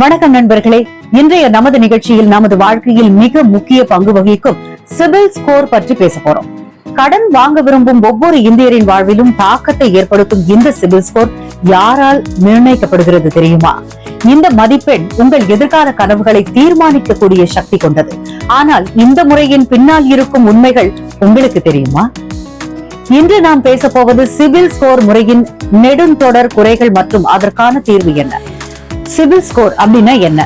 வணக்கம் நண்பர்களே இன்றைய நமது நிகழ்ச்சியில் நமது வாழ்க்கையில் மிக முக்கிய பங்கு வகிக்கும் சிபில் ஸ்கோர் பற்றி பேச போறோம். கடன் வாங்க விரும்பும் ஒவ்வொரு இந்தியரின் வாழ்விலும் தாக்கத்தை ஏற்படுத்தும் இந்த சிபில் ஸ்கோர் யாரால் நிர்ணயிக்கப்படுகிறது தெரியுமா? இந்த மதிப்பெண் உங்கள் எதிர்கால கனவுகளை தீர்மானிக்கக்கூடிய சக்தி கொண்டது. ஆனால் இந்த முறையின் பின்னால் இருக்கும் உண்மைகள் உங்களுக்கு தெரியுமா? இன்று நாம் பேச போவது சிபில் ஸ்கோர் முறையின் நெடுந்தொடர் குறைகள் மற்றும் அதற்கான தீர்வு என்ன? சிபில் ஸ்கோர் அப்படின்னா என்ன?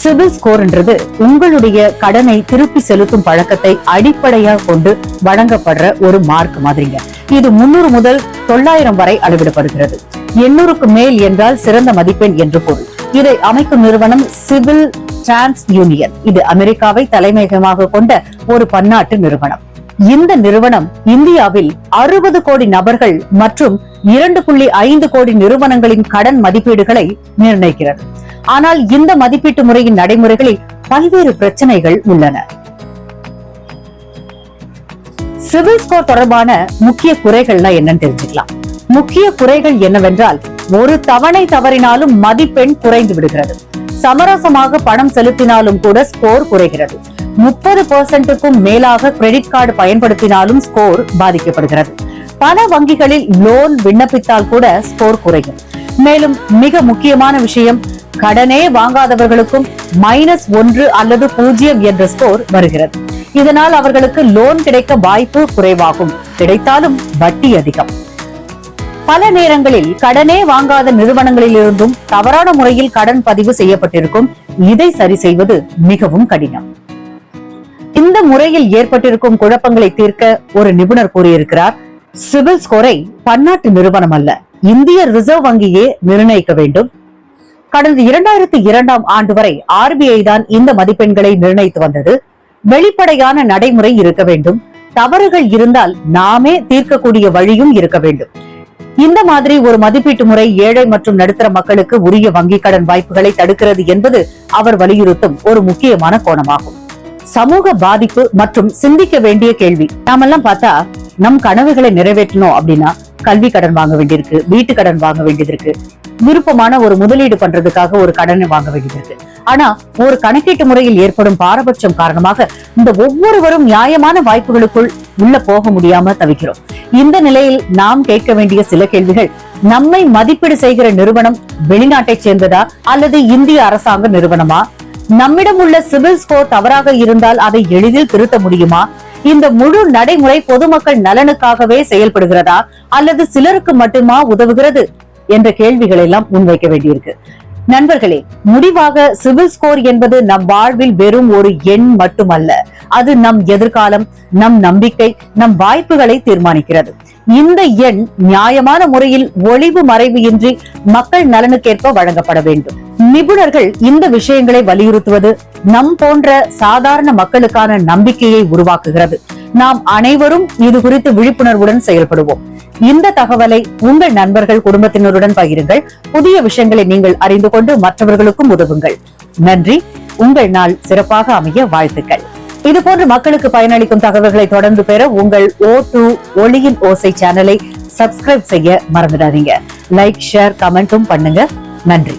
சிபில் ஸ்கோர்ன்றது உங்களுடைய கடனை திருப்பி செலுத்தும் பழக்கத்தை அடிப்படையாக கொண்டு வழங்கப்படுற ஒரு மார்க் மாதிரிங்க. இது முன்னூறு முதல் தொள்ளாயிரம் வரை அளவிடப்படுகிறது. எண்ணூறுக்கு மேல் என்றால் சிறந்த மதிப்பெண் என்று பொருள். இதை அமைக்கும் நிறுவனம் சிவில் டிரான்ஸ் யூனியன். இது அமெரிக்காவை தலைமையகமாக கொண்ட ஒரு பன்னாட்டு நிறுவனம். இந்த நிறுவனம் இந்தியாவில் அறுபது கோடி நபர்கள் மற்றும் இரண்டு புள்ளி ஐந்து கோடி நிறுவனங்களின் கடன் மதிப்பீடுகளை நிர்ணயிக்கிறது. ஆனால் இந்த மதிப்பீட்டு முறையின் நடைமுறைகளில் பல்வேறு பிரச்சனைகள் உள்ளன. சிவில் ஸ்கோர் தொடர்பான முக்கிய குறைகள்னா என்னன்னு தெரிஞ்சுக்கலாம். முக்கிய குறைகள் என்னவென்றால் ஒரு தவணை தவறினாலும் மதிப்பெண் குறைந்து விடுகிறது. சமரசமாக பணம் செலுத்தினாலும் கூட ஸ்கோர் குறைகிறது. முப்பது பெர்சென்ட்டுக்கும் மேலாக கிரெடிட் கார்டு பயன்படுத்தினாலும் ஸ்கோர் பாதிக்கப்படுகிறது. பல வங்கிகளில் லோன் விண்ணப்பித்தால் கூட ஸ்கோர் குறையும். மேலும் மிக முக்கியமான விஷயம் கடனே வாங்காதவர்களுக்கும் மைனஸ் ஒன்று அல்லது பூஜ்ஜியம் என்ற ஸ்கோர் வருகிறது. இதனால் அவர்களுக்கு லோன் கிடைக்க வாய்ப்பு குறைவாகும். கிடைத்தாலும் வட்டி அதிகம். பல நேரங்களில் கடனே வாங்காத நிறுவனங்களில் இருந்தும் தவறான முறையில் கடன் பதிவு செய்யப்பட்டிருக்கும். இதை சரி செய்வது மிகவும் கடினம். இந்த முறையில் ஏற்பட்டிருக்கும் குழப்பங்களை தீர்க்க ஒரு நிபுணர் கூறியிருக்கிறார். சிவில் ஸ்கோரை பன்னாட்டு நிறுவனம் அல்ல இந்திய ரிசர்வ் வங்கியே நிர்ணயிக்க வேண்டும். கடந்த இரண்டாயிரத்தி இரண்டாம் ஆண்டு வரை ஆர்பிஐ தான் இந்த மதிப்பெண்களை நிர்ணயித்து வந்தது. வெளிப்படையான நடைமுறை இருக்க வேண்டும். தவறுகள் இருந்தால் நாமே தீர்க்கக்கூடிய வழியும் இருக்க வேண்டும். இந்த மாதிரி ஒரு மதிப்பீட்டு முறை ஏழை மற்றும் நடுத்தர மக்களுக்கு உரிய வங்கிக் கடன் வாய்ப்புகளை தடுக்கிறது என்பது அவர் வலியுறுத்தும் ஒரு முக்கியமான கோணமாகும். சமூக பாதிப்பு மற்றும் சிந்திக்க வேண்டிய கேள்வி. நாமெல்லாம் பார்த்தா நம் கனவுகளை நிறைவேற்றணும் அப்படின்னா கல்வி கடன் வாங்க வேண்டியிருக்கு வீட்டு கடன் வாங்க வேண்டியது இருக்கு விருப்பமான ஒரு முதலீடு பண்றதுக்காக ஒரு கடனை வாங்க வேண்டியது இருக்கு ஆனா ஒரு கணக்கீட்டு முறையில் ஏற்படும் பாரபட்சம் காரணமாக இந்த ஒவ்வொருவரும் நியாயமான வாய்ப்புகளுக்குள் உள்ள போக முடியாம தவிக்கிறோம். இந்த நிலையில் நாம் கேட்க வேண்டிய சில கேள்விகள் நம்மை மதிப்பீடு செய்கிற நிறுவனம் வெளிநாட்டை சேர்ந்ததா அல்லது இந்திய அரசாங்க நிறுவனமா? நம்மிடம் உள்ள சிவில் ஸ்கோர் தவறாக இருந்தால் அதை எளிதில் திருத்த முடியுமா? இந்த முழு நடைமுறை பொதுமக்கள் நலனுக்காகவே செயல்படுகிறதா? அல்லது சிலருக்கு மட்டுமா உதவுகிறது? என்ற கேள்விகள் எல்லாம் முன்வைக்க வேண்டியிருக்கு. நண்பர்களே முடிவாக சிவில் ஸ்கோர் என்பது நம் வாழ்வில் வெறும் ஒரு எண் மட்டுமல்ல. அது நம் எதிர்காலம் நம் நம்பிக்கை நம் வாய்ப்புகளை தீர்மானிக்கிறது. இந்த எண் நியாயமான முறையில் ஒளிவு மறைவு இன்றி மக்கள் நலனுக்கேற்ப வழங்கப்பட வேண்டும். நிபுணர்கள் இந்த விஷயங்களை வலியுறுத்துவது நம் போன்ற சாதாரண மக்களுக்கான நம்பிக்கையை உருவாக்குகிறது. நாம் அனைவரும் இது குறித்து விழிப்புணர்வுடன் செயல்படுவோம். இந்த தகவலை உங்கள் நண்பர்கள் குடும்பத்தினருடன் பகிருங்கள். புதிய விஷயங்களை நீங்கள் அறிந்து கொண்டு மற்றவர்களுக்கும் உதவுங்கள். நன்றி. உங்கள் நாள் சிறப்பாக அமைய வாழ்த்துக்கள். இது போன்ற மக்களுக்கு பயனளிக்கும் தகவல்களை தொடர்ந்து பெற உங்கள் ஓ டூ ஒளியின் ஓசை சேனலை சப்ஸ்கிரைப் செய்ய மறந்துடாதீங்க. லைக் ஷேர் கமெண்ட்டும் பண்ணுங்க. நன்றி.